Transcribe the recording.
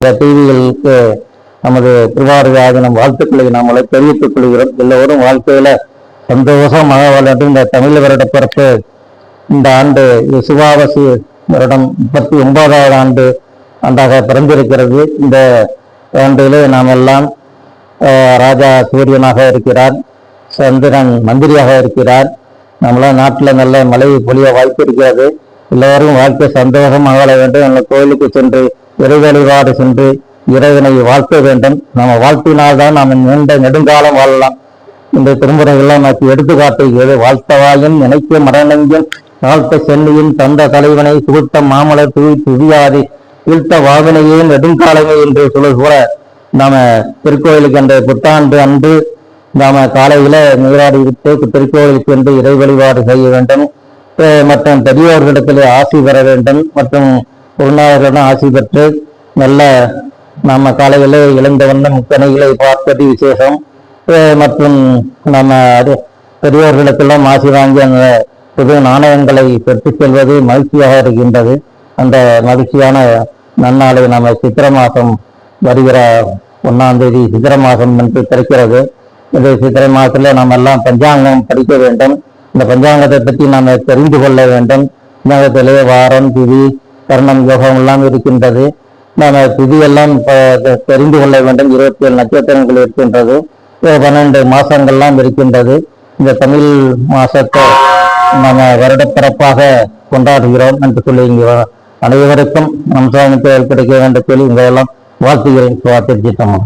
இந்த டிவிகளுக்கு நமது திருவாரூர் ஆகினம் வாழ்த்துக்களை நாமளை தெரிவித்துக் கொள்கிறோம். எல்லோரும் வாழ்க்கையில சந்தோஷமாக வளர்ந்து இந்த தமிழ் வருட பிறப்பு இந்த ஆண்டு சிவாவசி வருடம் முப்பத்தி ஒன்பதாவது ஆண்டு ஆண்டாக பிறந்திருக்கிறது. இந்த ஆண்டிலே நாம் எல்லாம் ராஜா சூரியனாக இருக்கிறார் சந்திரன் மந்திரியாக இருக்கிறார். நம்மளாம் நாட்டில் நல்ல மழை பொழிய வாய்ப்பு இருக்கிறது. எல்லோரும் வாழ்க்கை சந்தோஷமாக வாழ வேண்டும். நம்ம கோயிலுக்கு சென்று இறை வழிபாடு சென்று இறைவனை வாழ்த்த வேண்டும். நம்ம வாழ்த்தினால்தான் நாம் நீண்ட நெடுங்காலம் வாழலாம். இந்த திருமுறைகள்லாம் நமக்கு எடுத்துக்காட்டுகிறது வாழ்த்தவாயும் நினைக்க மரணங்கும் தாழ்த்த சென்னையின் தந்த தலைவனை சுகுத்த மாமலர் துவி துதியாதி வீழ்த்த வாவினையே நெடுங்காலமே என்று சொல்ல கூட நாம திருக்கோயிலுக்கு அந்த புத்தாண்டு அன்று நாம காலையில நீராடி விட்டு திருக்கோயிலுக்கு சென்று இறை வழிபாடு செய்ய வேண்டும். மற்றும் பெரியோர்களிடத்திலே ஆசி பெற வேண்டும். மற்றும் குருநாதர்களிடம் ஆசி பெற்று நல்ல நம்ம காலையில் எழுந்த வண்ணம் முக்கணைகளை பார்ப்பது விசேஷம். மற்றும் நம்ம அது பெரியோர்களிடத்தெல்லாம் ஆசி வாங்கி அந்த புது நாணயங்களை பெற்றுச் செல்வது மகிழ்ச்சியாக இருக்கின்றது. அந்த மகிழ்ச்சியான நன்னாளை நம்ம சித்திர மாதம் வருகிற ஒன்னாம் தேதி சித்திர மாதம் என்று கிடைக்கிறது இந்த சித்திரை மாதத்தில் நாம் எல்லாம் பஞ்சாங்கம் படிக்க வேண்டும். இந்த பஞ்சாங்கத்தை பற்றி நாம் தெரிந்து கொள்ள வேண்டும். பஞ்சாங்கத்திலே வாரம் திதி கர்ணம் யோகம் எல்லாம் இருக்கின்றது. நாம் விதியெல்லாம் தெரிந்து கொள்ள வேண்டும். இருபத்தி ஏழு நட்சத்திரங்கள் இருக்கின்றது. பன்னெண்டு மாசங்கள்லாம் இருக்கின்றது. இந்த தமிழ் மாசத்தை நம்ம வருடப்பிறப்பாக கொண்டாடுகிறோம் என்று சொல்லி இங்கே அனைவருக்கும் நம் சுவாமிக்கு கிடைக்க வேண்டும் சொல்லி இங்கெல்லாம் வாழ்த்துகிறேன் சுவாத்திருச்சித்தம்மா